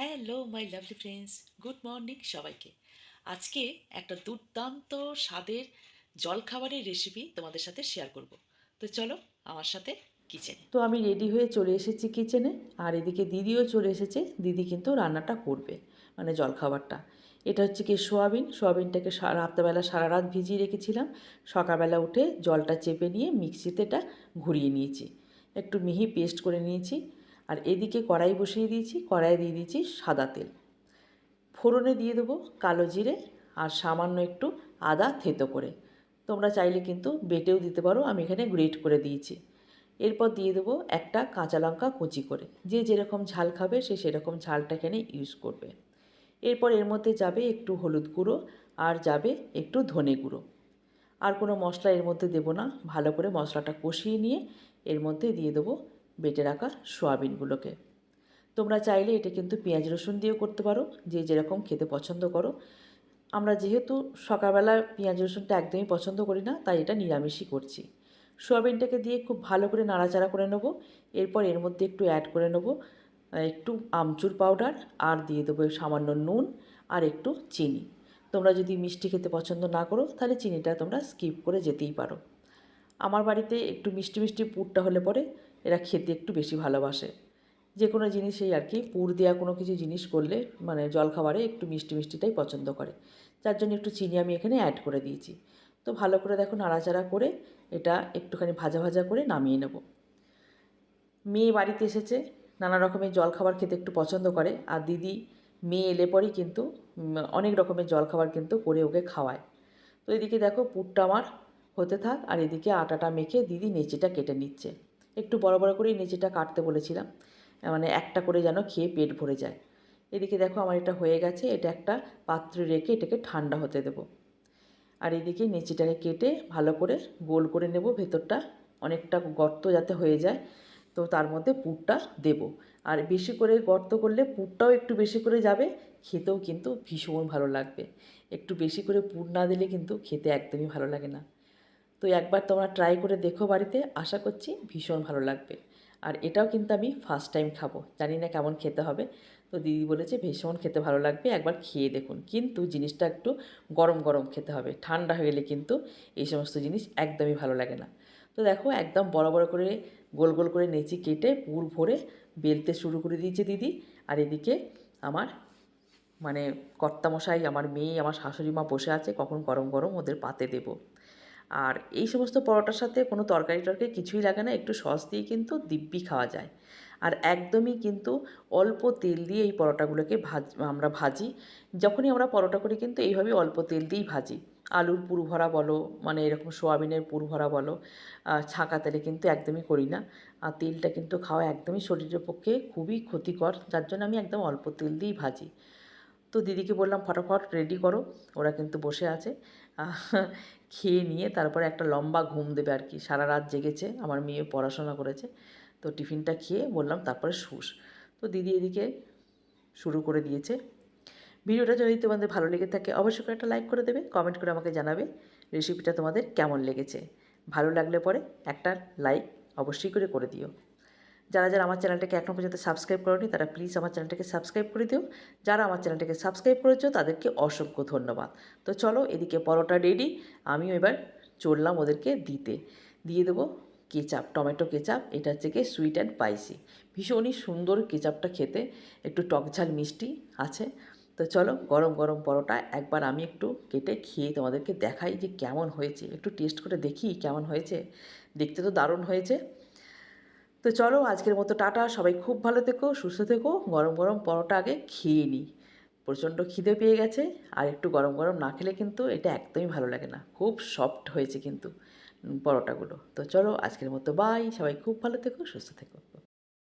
Hello my lovely friends good morning সবাইকে। আজকে একটা দুর্দান্ত স্বাদের জলখাবারের রেসিপি তোমাদের সাথে শেয়ার করব। তো চলো, আমার সাথে কিচেনে তো আমি রেডি হয়ে চলে এসেছি কিচেনে আর এদিকে দিদিও চলে এসেছে। দিদি কিন্তু রান্নাটা করবে মানে জলখাবারটা। এটা হচ্ছে কি সোয়াবিন। সোয়াবিনটাকে রাত্রেবেলা সারা রাত ভিজিয়ে রেখেছিলাম। সকালবেলা উঠে জলটা চেপে নিয়ে মিক্সিতে এটা ঘুরিয়ে নিয়েছি। একটু মিহি পেস্ট করে নিয়েছি। আর এদিকে কড়াই বসিয়ে দিয়েছি কড়াই দিয়ে দিয়েছি সাদা তেল। ফোড়নে দিয়ে দেবো কালো জিরে আর সামান্য একটু আদা থেতো করে। তোমরা চাইলে কিন্তু বেটেও দিতে পারো, আমি এখানে গ্রেট করে দিয়েছি। এরপর দিয়ে দেবো একটা কাঁচা লঙ্কা কুচি করে। যে যেরকম ঝাল খাবে সে সেরকম ঝালটা এখানে ইউজ করবে। এরপর এর মধ্যে যাবে একটু হলুদ গুঁড়ো আর যাবে একটু ধনে গুঁড়ো। আর কোনো মশলা এর মধ্যে দেবো না, ভালো করে মশলাটা কষিয়ে নিয়ে এর মধ্যে দিয়ে দেবো বেটে রাখা সোয়াবিনগুলোকে। তোমরা চাইলে এটা কিন্তু পেঁয়াজ রসুন দিয়েও করতে পারো, যে যেরকম খেতে পছন্দ করো। আমরা যেহেতু সকালবেলা পেঁয়াজ রসুনটা একদমই পছন্দ করি না, তাই এটা নিরামিষই করছি। সোয়াবিনটাকে দিয়ে খুব ভালো করে নাড়াচাড়া করে নেব। এরপর এর মধ্যে একটু অ্যাড করে নেব একটু আমচুর পাউডার আর দিয়ে দেবো সামান্য নুন আর একটু চিনি। তোমরা যদি মিষ্টি খেতে পছন্দ না করো, তাহলে চিনিটা তোমরা স্কিপ করে যেতেই পারো। আমার বাড়িতে একটু মিষ্টি মিষ্টি পুরটা হলে পরে এরা খেতে একটু বেশি ভালোবাসে। যে কোনো জিনিসেই আর কি, পুর দেওয়া কোনো কিছু জিনিস করলে মানে জলখাবারে একটু মিষ্টি মিষ্টিটাই পছন্দ করে। যার জন্য একটু চিনি আমি এখানে অ্যাড করে দিয়েছি। তো ভালো করে দেখো নাড়াচাড়া করে এটা একটুখানি ভাজা ভাজা করে নামিয়ে নেব। মেয়ে বাড়িতে এসেছে, নানা রকমের জলখাবার খেতে একটু পছন্দ করে। আর দিদি মেয়ে এলে পরেই কিন্তু অনেক রকমের জলখাবার কিন্তু করে ওকে খাওয়ায়। তো এদিকে দেখো পুরটা আমার হতে থাক, আর এদিকে আটাটা মেখে দিদি নেচিটা কেটে নিচ্ছে। একটু বড় বড় করেই নেচিটা কাটতে বলেছিলাম। মানে একটা করে যেন খেয়ে পেট ভরে যায়। এদিকে দেখো আমার এটা হয়ে গেছে, এটা একটা পাত্রে রেখে এটাকে ঠান্ডা হতে দেবো। আর এদিকে নেচিটাকে কেটে ভালো করে গোল করে নেব, ভেতরটা অনেকটা গর্ত যাতে হয়ে যায়, তো তার মধ্যে পুরটা দেব। আর বেশি করে গর্ত করলে পুরটাও একটু বেশি করে যাবে, খেতেও কিন্তু ভীষণ ভালো লাগবে। একটু বেশি করে পুর না দিলে কিন্তু খেতে একদমই ভালো লাগে না। তো একবার তোমরা ট্রাই করে দেখো বাড়িতে, আশা করছি ভীষণ ভালো লাগবে। আর এটাও কিন্তু আমি ফার্স্ট টাইম খাব, জানি না কেমন খেতে হবে। তো দিদি বলেছে ভীষণ খেতে ভালো লাগবে, একবার খেয়ে দেখুন। কিন্তু জিনিসটা একটু গরম গরম খেতে হবে, ঠান্ডা হয়ে গেলে কিন্তু এই সমস্ত জিনিস একদমই ভালো লাগে না। তো দেখো একদম বড় বড় করে গোল গোল করে নেচি কেটে পুর ভরে বেলতে শুরু করে দিয়েছে দিদি। আর এদিকে আমার মানে কর্তামশাই, আমার মেয়ে, আমার শাশুড়ি মা বসে আছে, কখন গরম গরম ওদের পাতে দেব। আর এই সমস্ত পরোটার সাথে কোনো তরকারি টরকারি কিছুই লাগে না, একটু সস দিয়ে কিন্তু দিব্যি খাওয়া যায়। আর একদমই কিন্তু অল্প তেল দিয়ে এই পরোটাগুলোকে ভাজ, আমরা ভাজি। যখনই আমরা পরোটা করি কিন্তু এইভাবে অল্প তেল দিয়েই ভাজি। আলুর পুর ভরা বলো মানে এরকম সোয়াবিনের পুর ভরা বলো ছাঁকা তেলে কিন্তু একদমই করি না। আর তেলটা কিন্তু খাওয়া একদমই শরীরের পক্ষে খুবই ক্ষতিকর, যার জন্য আমি একদম অল্প তেল দিয়েই ভাজি। তো দিদিকে বললাম, ফটাফট রেডি করো। ওরা কিন্তু বসে আছে। খেয়ে নিয়ে তারপরে একটা লম্বা ঘুম দেবে আর কি। সারা রাত জেগেছে, আমার মেয়ে পড়াশোনা করেছে। তো টিফিনটা খেয়ে বললাম, তারপরে শুস। তো দিদি এদিকে শুরু করে দিয়েছে। ভিডিওটা যদি তোমাদের ভালো লেগে থাকে, অবশ্যই করে একটা লাইক করে দেবে কমেন্ট করে আমাকে জানাবে রেসিপিটা তোমাদের কেমন লেগেছে। ভালো লাগলে পরে একটা লাইক অবশ্যই করে করে দিও। যারা যারা আমার চ্যানেলটাকে এখনও পর্যন্ত সাবস্ক্রাইব করোনি, তারা প্লিজ আমার চ্যানেলটাকে সাবস্ক্রাইব করে দিও। যারা আমার চ্যানেলটাকে সাবস্ক্রাইব করেছ, তাদেরকে অসংখ্য ধন্যবাদ। তো চলো, এদিকে পরোটা রেডি আমিও এবার চললাম ওদেরকে দিতে। দিয়ে দেবো কেচাপ, টমেটো কেচাপ, এটা হচ্ছে গিয়ে সুইট অ্যান্ড স্পাইসি ভীষণই সুন্দর কেচাপটা খেতে, একটু টকঝাল মিষ্টি আছে। তো চলো, গরম গরম পরোটা, একবার আমি একটু কেটে খেয়ে তোমাদেরকে দেখাই যে কেমন হয়েছে। একটু টেস্ট করে দেখি কেমন হয়েছে। দেখতে তো দারুণ হয়েছে। তো চলো আজকের মতো টাটা, সবাই খুব ভালো থেকো, সুস্থ থেকো, গরম গরম পরোটা আগে খেয়ে নিই। প্রচণ্ড খিদে পেয়ে গেছে, আর একটু গরম গরম না খেলে কিন্তু এটা একদমই ভালো লাগে না, খুব সফট হয়েছে কিন্তু পরোটাগুলো। তো চলো আজকের মতো বাই সবাই খুব ভালো থেকো, সুস্থ থেকো।